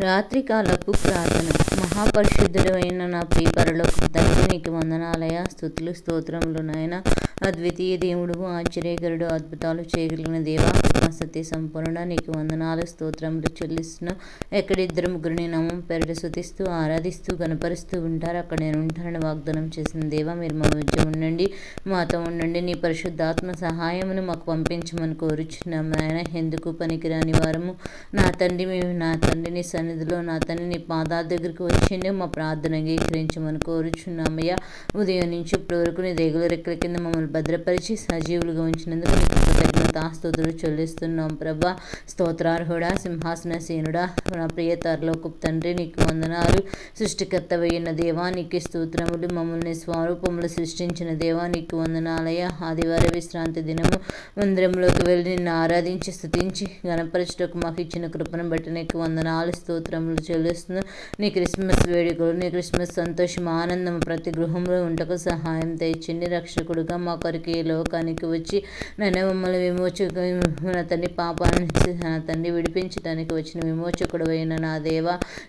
రాత్రికాలపు ప్రార్థన. మహాపరిశుద్ధుడు అయిన నా ప్రియ పరలోక తండ్రి నీకు వందనాలయ. స్థుతులు స్తోత్రములు నాయన. అద్వితీయ దేవుడు ఆశ్చర్యకరుడు అద్భుతాలు చేయగలిగిన దేవా సత్య సంపూర్ణ నీకు వందనాలు స్తోత్రములు చెల్లిస్తున్నాం. ఎక్కడిద్దరు ముగ్గురిని నామం పెరట శుతిస్తూ ఆరాధిస్తూ గనపరుస్తూ ఉంటారు. అక్కడ నేను ఉంటానని వాగ్దానం చేసిన దేవ మీరు మా మధ్య ఉండండి. మాతో ఉండండి. నీ పరిశుద్ధాత్మ సహాయమును మాకు పంపించమని కోరుచున్నాం నాయన. ఎందుకు పనికిరాని వారము? నా తండ్రి మేము నా తండ్రిని సన్నిధిలో నా తండ్రి నీ పాదాల దగ్గరికి వచ్చిండే మా ప్రార్థన అంగీకరించమని కోరుచున్నామయ్యా. ఉదయం నుంచి ఇప్పటి వరకు నీ దేగుల రెక్కల కింద మమ్మల్ని భద్రపరిచి సజీవులుగా ఉంచినందుకు నీకు కృతజ్ఞత స్తోత్రులు చెల్లిస్తున్నాం ప్రభా. స్తోత్రార్హుడా సింహాసన సేనుడా నా ప్రియ తరలోకు తండ్రి నీకు వందనాలు. సృష్టికర్త అయిన దేవా నీకు స్తోత్రములు. మమ్మల్ని స్వరూపములు సృష్టించిన దేవా నీకు వందనాలయ ఆదివార విశ్రాంతి దినము మందిరంలోకి వెళ్ళి నిన్ను ఆరాధించి స్థుతించి గణపరచుటకు మాకు ఇచ్చిన కృపను బట్టి నీకు వందనాలు స్తోత్రములు చెల్లిస్తున్నాం నీ క్రిస్మస్ వేడుకలు నీ క్రిస్మస్ సంతోషం ఆనందం ప్రతి గృహంలో ఉంటకు సహాయం తెచ్చింది రక్షకుడుగా మా కొరికి ఈ లోకానికి వచ్చి నన్ను మమ్మల్ని విమోచక నా తండ్రి పాపాల నుంచి నా తండ్రి విడిపించడానికి వచ్చిన విమోచకుడు అయిన నా దేవ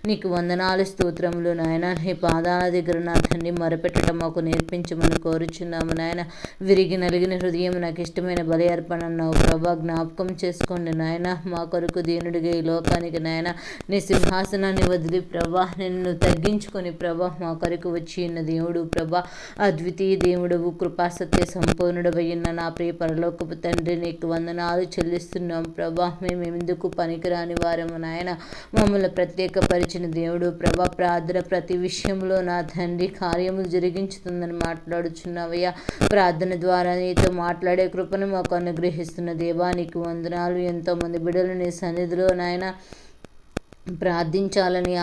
నీకు వందనాలు స్తోత్రములు నాయన. నీ పాదాల దగ్గర నా తండ్రి మరపెట్టడం మాకు నేర్పించమని కోరుచున్నాము నాయన. విరిగి నలిగిన హృదయం నాకు ఇష్టమైన బలి అర్పణ ప్రభా జ్ఞాపకం చేసుకోండి నాయన. మా కొరకు దీనుడిగా ఈ లోకానికి నాయన నీ సింహాసనాన్ని వదిలి ప్రభా నిన్ను తగ్గించుకొని ప్రభా మా కొరకు వచ్చి దేవుడు ప్రభా అద్వితీయ దేవుడవు కృపాసత్య సంపూర్ణుడవైన నా ప్రియ పరలోకపు తండ్రి నీకు వందనాలు చెల్లిస్తున్నాం ప్రభా. మేము ఎందుకు పనికిరాని వారము నాయన? మమ్మల్ని ప్రత్యేకపరిచిన దేవుడు ప్రభా ప్రార్థన ప్రతి విషయంలో నా తండ్రి కార్యములు జరిగించుతుందని మాట్లాడుచున్నావయ్యా. ప్రార్థన ద్వారా నీతో మాట్లాడే కృపను మాకు అనుగ్రహిస్తున్న దేవానికి వందనాలు. ఎంతోమంది బిడ్డలు నీ సన్నిధిలో నాయన. ప్రార్థించాలని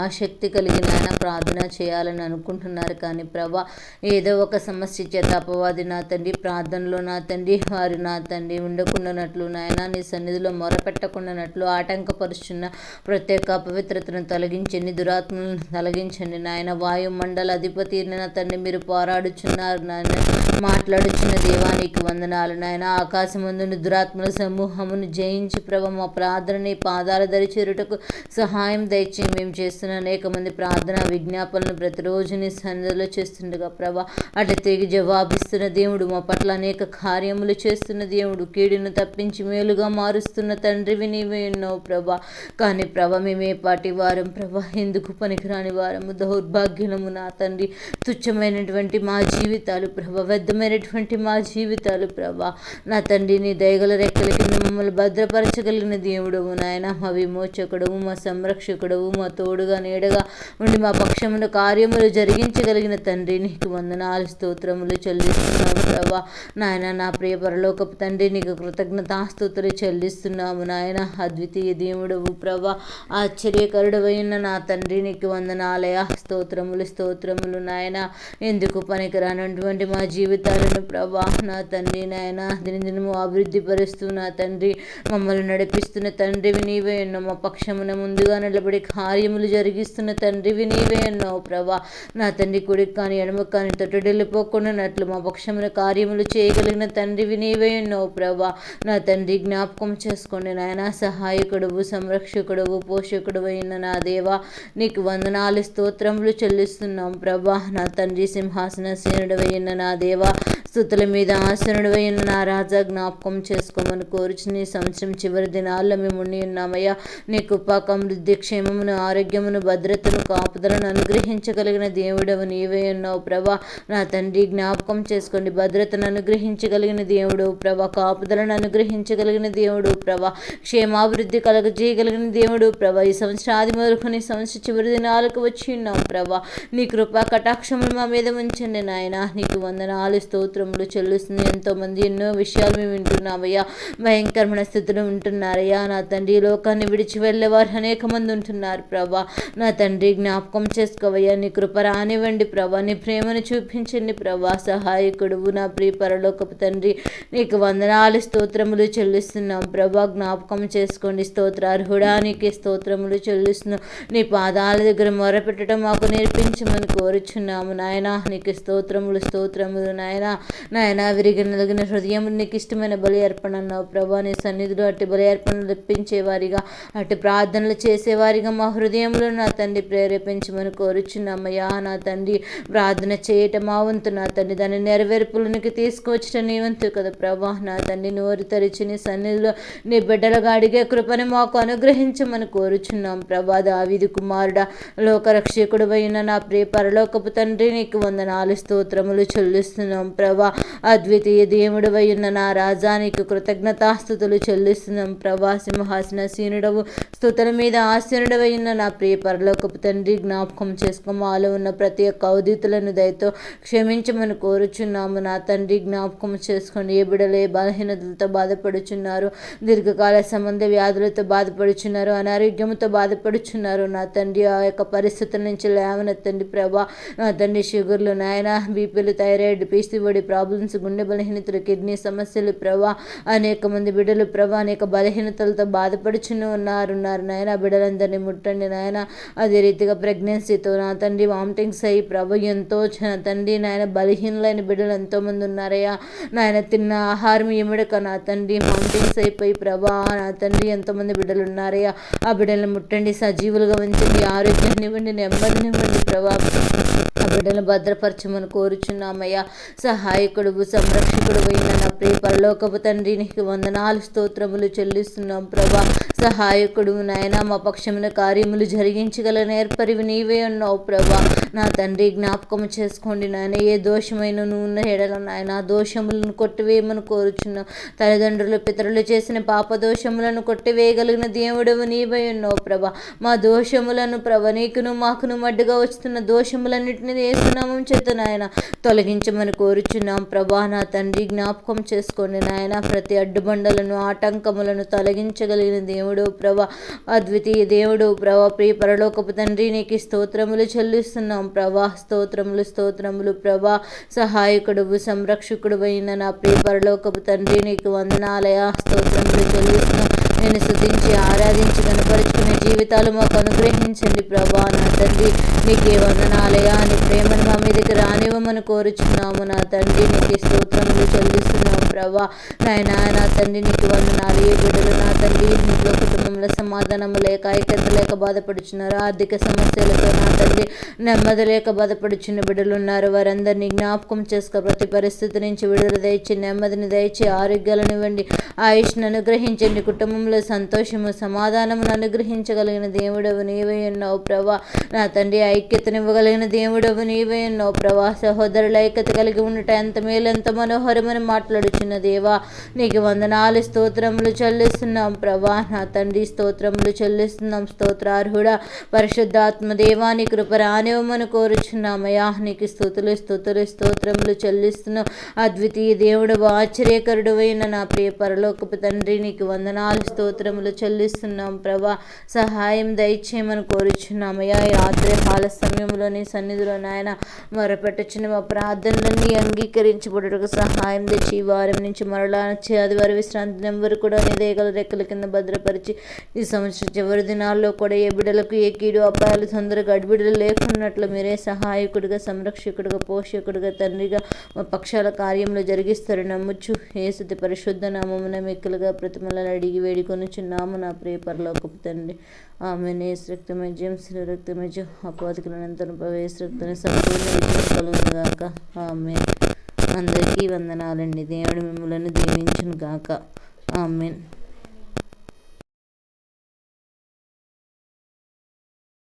ఆసక్తి కలిగిన ఆయన ప్రార్థన చేయాలని అనుకుంటున్నారు. కానీ ప్రభా ఏదో ఒక సమస్య చేత అపవాది నా తండ్రి ప్రార్థనలో నా తండ్రి వారి నా తండ్రి ఉండకుండానట్లు నాయన నీ సన్నిధిలో మొరపెట్టకుండానట్లు ఆటంకపరుచున్న ప్రత్యేక అపవిత్రతను తొలగించండి దురాత్మలను తొలగించండి. నాయన వాయుమండల అధిపతి నా తండ్రి మీరు పోరాడుచున్నారు. నాయన మాట్లాడుచున్న దేవానికి వందనాలు. నాయన ఆకాశమందుని దురాత్మల సమూహమును జయించి ప్రభ మా ప్రార్థనని పాదాల దరి చేరుటకు సహాయం దయచేయి మేము చేస్తున్న అనేక మంది ప్రార్థన విజ్ఞాపనలు ప్రతిరోజు నీ సన్నిధిలో చేస్తుండగా ప్రభా అటు తిరిగి జవాబిస్తున్న దేవుడు మా పట్ల అనేక కార్యములు చేస్తున్న దేవుడు కీడును తప్పించి మేలుగా మారుస్తున్న తండ్రివి నీవే ఉన్నావు ప్రభా. కానీ ప్రభ మేమే పాటి వారం ప్రభా ఎందుకు పనికిరాని వారము? దౌర్భాగ్యము నా తండ్రి. తుచ్చమైనటువంటి మా జీవితాలు ప్రభ వ్యర్థమైనటువంటి మా జీవితాలు ప్రభా. నా తండ్రి నీ దయగల రెక్కల కింద మమ్మల్ని భద్రపరచగలిగిన దేవుడవు నాయన మా విమోచకుడవు మా సంరక్షకుడవు మా తోడుగా నీడగా ఉండి మా పక్షమున కార్యములు జరిగించగలిగిన తండ్రి నీకు వందనాలు స్తోత్రములు చెల్లిస్తున్నాము ప్రభా. నాయన నా ప్రియ పరలోకపు తండ్రి నీకు కృతజ్ఞతాస్తుతులు చెల్లిస్తున్నాము నాయన. అద్వితీయ దేవుడవు ప్రభా ఆశ్చర్యకరుడవైన నా తండ్రి నీకు వందనాలయ స్తోత్రములు స్తోత్రములు నాయన. ఎందుకు పనికిరానటువంటి మా జీవితాలను ప్రభా నా తండ్రి నాయన దినదినము అభివృద్ధి పరుస్తూ నా తండ్రి మమ్మల్ని నడిపిస్తున్న తండ్రివి నీవే. ఎన్నో మా పక్షమున ముందుగా నిలబడి కార్యములు జరిగిస్తున్న తండ్రివి నీవే అన్నావు ప్రభా. నా తండ్రి కుడికి కానీ ఎడమ కానీ తొట్టడెళ్ళిపోకుండానట్లు మా పక్షమున కార్యములు చేయగలిగిన తండ్రివి నీవే అన్నావు ప్రభా. నా తండ్రి జ్ఞాపకం చేసుకోండి నాయన. సహాయకుడువు సంరక్షకుడువు పోషకుడు అయిన నా దేవా నీకు వందనాలు స్తోత్రములు చెల్లిస్తున్నాం ప్రభా. నా తండ్రి సింహాసన సేనుడవైన నా దేవా స్థుతుల మీద ఆసనుడివై నా రాజా జ్ఞాపకం చేసుకోమని కోరుచు నీ సంవత్సరం చివరి దినాల్లో మేము ఉండి ఉన్నామయ్యా. నీ కృపాకం వృద్ధి క్షేమమును ఆరోగ్యమును భద్రతను కాపుదలను అనుగ్రహించగలిగిన దేవుడవు నీవే ఉన్నావు ప్రభా. నా తండ్రి జ్ఞాపకం చేసుకోండి. భద్రతను అనుగ్రహించగలిగిన దేవుడు ప్రభా. కాపుదలను అనుగ్రహించగలిగిన దేవుడు ప్రభా. క్షేమాభివృద్ధి కలగజేయగలిగిన దేవుడు ప్రభా. ఈ సంవత్సరం ఆది మొదలుకొని సంవత్సరం చివరి దినాలకు వచ్చి ఉన్నాం ప్రభా. నీ కృపా కటాక్షములు మా మీద ఉంచండి నాయన. నీకు వందనాలు స్తోత్రములు చెల్లిస్తుంది. ఎంతోమంది ఎన్నో విషయాలు మేము వింటున్నామయ్యా. భయంకరమైన స్థితిలో ఉంటున్నారయ్యా. నా తండ్రి లోకాన్ని విడిచి వెళ్ళేవారు అనేక మంది ఉంటున్నారు ప్రభా. నా తండ్రి జ్ఞాపకం చేసుకోవయ్యా. నీ కృప రానివ్వండి ప్రభా. నీ ప్రేమను చూపించండి ప్రభా. సహాయకుడువు నా ప్రియ పరలోకపు తండ్రి. నీకు వందనాలు స్తోత్రములు చెల్లిస్తున్నాం ప్రభా. జ్ఞాపకం చేసుకోండి. స్తోత్రార్హుడా నీకే స్తోత్రములు చెల్లిస్తున్నాం నీ పాదాల దగ్గర మొరపెట్టడం మాకు నేర్పించమని కోరుచున్నాము నాయన. నీకు స్తోత్రములు స్తోత్రములు నాయన. నాయన విరిగిన నలిగిన హృదయం నీకు ఇష్టమైన బలి అర్పణ అన్నావు ప్రభా? నీ సన్నిధిలో అట్టి బలి అర్పణలు తెప్పించేవారిగా అటు ప్రార్థనలు చేసేవారిగా మా హృదయంలో నా తండ్రి ప్రేరేపించమని కోరుచున్నామయ్యా. నా తండ్రి ప్రార్థన చేయటం మా వంతు. నా తండ్రి దాని నెరవేర్పులనికి తీసుకువచ్చిన నీ వంతు కదా ప్రభా. నా తండ్రి నోరు తెరిచి నీ సన్నిధిలో నీ బిడ్డలుగా అడిగే కృపని మాకు అనుగ్రహించమని కోరుచున్నాం ప్రభా. దావిది కుమారుడ లోకరక్షకుడు అయిన నా ప్రియ పరలోకపు తండ్రి నీకు వందనాలు స్తోత్రములు చెల్లిస్తున్నాం ప్రభా. అద్వితీయ దేవుడు అయిన నా రాజానికి కృతజ్ఞతాస్థుతులు చెల్లిస్తున్నాం ప్రభా. సింహాసన సీనుడవు స్థుతుల మీద ఆసీనుడు ఉన్న నా ప్రియ పరలోకపు తండ్రి జ్ఞాపకం చేసుకో మాలో ఉన్న ప్రతి ఒక్క అవధితులను దయతో క్షమించమని కోరుచున్నాము. నా తండ్రి జ్ఞాపకం చేసుకోండి ఏ బిడలే బలహీనతలతో బాధపడుచున్నారు దీర్ఘకాల సంబంధ వ్యాధులతో బాధపడుచున్నారు అనారోగ్యంతో బాధపడుచున్నారు. నా తండ్రి ఆ యొక్క పరిస్థితుల నుంచి లేవనెత్తండి ప్రభా. నా తండ్రి షుగర్లు నాయన బీపీలు థైరాయిడ్ పీసీబడి ప్రాబ్లమ్స్ గుండె బలహీనతలు కిడ్నీ సమస్యలు ప్రభా అనేక మంది బిడ్డలు ప్రభా అనేక బలహీనతలతో బాధపడుచుని ఉన్నారు ఉన్నారు. నాయన బిడ్డలందరినీ ముట్టండి నాయన. అదే రీతిగా ప్రెగ్నెన్సీతో నా తండ్రి వామిటింగ్స్ అయ్యి ప్రభు ఎంతో తండ్రి నాయన బలహీనలైన బిడ్డలు ఎంతోమంది ఉన్నారయ్యా. నాయన తిన్న ఆహారం ఎముడక నా తండ్రి వామిటింగ్స్ అయిపోయి ప్రభా నా తండ్రి ఎంతోమంది బిడ్డలు ఉన్నారయ్యా. ఆ బిడ్డలను ముట్టండి సజీవులుగా ఉంచండి ఆరోగ్యాన్ని ఇవ్వండి నెమ్మదినివ్వండి ప్రభా. ఆ బిడ్డలను భద్రపరచమని కోరుచున్నామయ్యా. సహాయకుడు సంరక్షకుడు అయిన నా ప్రియ పరలోకపు తండ్రి నీకు వందనాలు స్తోత్రములు చెల్లిస్తున్నాం ప్రభా. సహాయకుడు నాయన మా పక్షమున కార్యములు జరిగించగల నేర్పరివి నీవే ఉన్నావు ప్రభా. నా తండ్రి జ్ఞాపకం చేసుకోండి నాయన. ఏ దోషమైన నువ్వు ఎడల నాయన దోషములను కొట్టివేయమని కోరుచున్నావు. తల్లిదండ్రులు పితరులు చేసిన పాప దోషములను కొట్టివేయగలిగిన దేవుడవు నీవై ఉన్నావు ప్రభా. మా దోషములను ప్రభ నీకును మాకును మడ్డుగా వస్తున్న దోషములన్నింటినీ వేస్తున్నామం చేత నాయన తొలగించమని కోరుచున్నాం ప్రభా. నా తండ్రి జ్ఞాపకం చేసుకోండి నాయన. ప్రతి అడ్డుబండలను ఆటంకములను తొలగించగలిగిన దేవుడు ప్రభ అద్వితీయ దేవుడు ప్రభ ప్రియ పరలోకపు తండ్రి నీకు స్తోత్రములు చెల్లిస్తున్నాం ప్రభా స్తోత్రములు స్తోత్రములు ప్రభా సహాయకుడు సంరక్షకుడు అయిన నా ప్రియ పరలోకపు తండ్రి నీకు వందనాలయ స్తోత్రములు చెల్లిస్తున్నాం. నేను శుద్ధించి ఆరాధించి కనపరుచుకునే జీవితాలు మాకు అనుగ్రహించండి ప్రభా నా తండ్రి. నీకే వందనాలయ నీ ప్రేమను మా కోరుచున్నాము. నా తండ్రి నీకు స్తోత్రములు చెల్లిస్తున్నాము ప్రభా. నాయన నా తండ్రి నీకు వందనాలు. ఏ బిడ్డలు నా తండ్రి ఇంట్లో కుటుంబంలో సమాధానము లేక ఐక్యత లేక బాధపడుచున్నారు ఆర్థిక సమస్యలతో నా తండ్రి నెమ్మది లేక బాధపడుచున్న బిడ్డలు ఉన్నారు. వారందరినీ జ్ఞాపకం చేసుకో. ప్రతి పరిస్థితి నుంచి విడుదల దయచి నెమ్మదిని దయచి ఆరోగ్యాలను ఇవ్వండి. ఆయుష్ను అనుగ్రహించండి. కుటుంబంలో సంతోషము సమాధానమును అనుగ్రహించగలిగిన దేవుడవు నీవే ఉన్నావు ప్రభా. నా తండ్రి ఐక్యతనివ్వగలిగిన దేవుడవు నీవే ఉన్నావు ప్రభా. సహోదరుల ఐక్యత కలిగి ఉండట ఎంత మేలు ఎంత మనోహరమని మాట్లాడుచున్న దేవా. నీకు వందనాలు స్తోత్రములు చెల్లిస్తున్నాం ప్రభా. నా తండ్రి స్తోత్రములు చెల్లిస్తున్నాం స్తోత్రార్హుడ. పరిశుద్ధాత్మ దేవాని కృప రానివ్వమని కోరుచున్నామయ్యా. నీకు స్థుతులు స్థుతులు స్తోత్రములు చెల్లిస్తున్నాం. అద్వితీయ దేవుడు ఆశ్చర్యకరుడు అయిన నా ప్రియ పరలోకపు తండ్రి నీకు వందనాలు స్తోత్రములు చెల్లిస్తున్నాం ప్రభా. సహాయం దయచేయమని కోరుచున్నామయ్యా. ఈ రాత్రి కాల సమయంలో నీ సన్నిధిలో నాయన మొరపెట్టుచున్న మా ప్రార్థనలన్నీ అంగీకరించబడటకు సహాయం తెచ్చి ఈ వారం నుంచి మరలా ఆదివారం విశ్రాంతి నెంబర్ వరకు కూడా నీ దేగల రెక్కల కింద భద్రపరిచి ఈ సంవత్సరం చివరి దినాల్లో కూడా ఏ బిడ్డలకు ఏ కీడు అపాయాలు తొందరగా అడిబిడలు లేకున్నట్లు మీరే సహాయకుడిగా సంరక్షకుడిగా పోషకుడిగా తండ్రిగా మా పక్షాల కార్యంలో జరిగిస్తారు నమ్ముచ్చు ఏసుతి పరిశుద్ధ నామమున మిక్కలుగా ప్రతిమలను అడిగి వేడుకొనుచున్నాము నా ప్రియ పరలోకపు తండ్రి. ఆమె నేస్ రక్తమజ్యం శ్రీ రక్తమజ్యం అపాధికులంతరం ప్రవేశ రక్తని సంపూర్ణ కలుగుతుంది కలుగుగాక ఆమె అందరికీ వందనాలండి. దేవుడు మిమ్మల్ని దీవించును గాక ఆమెన్.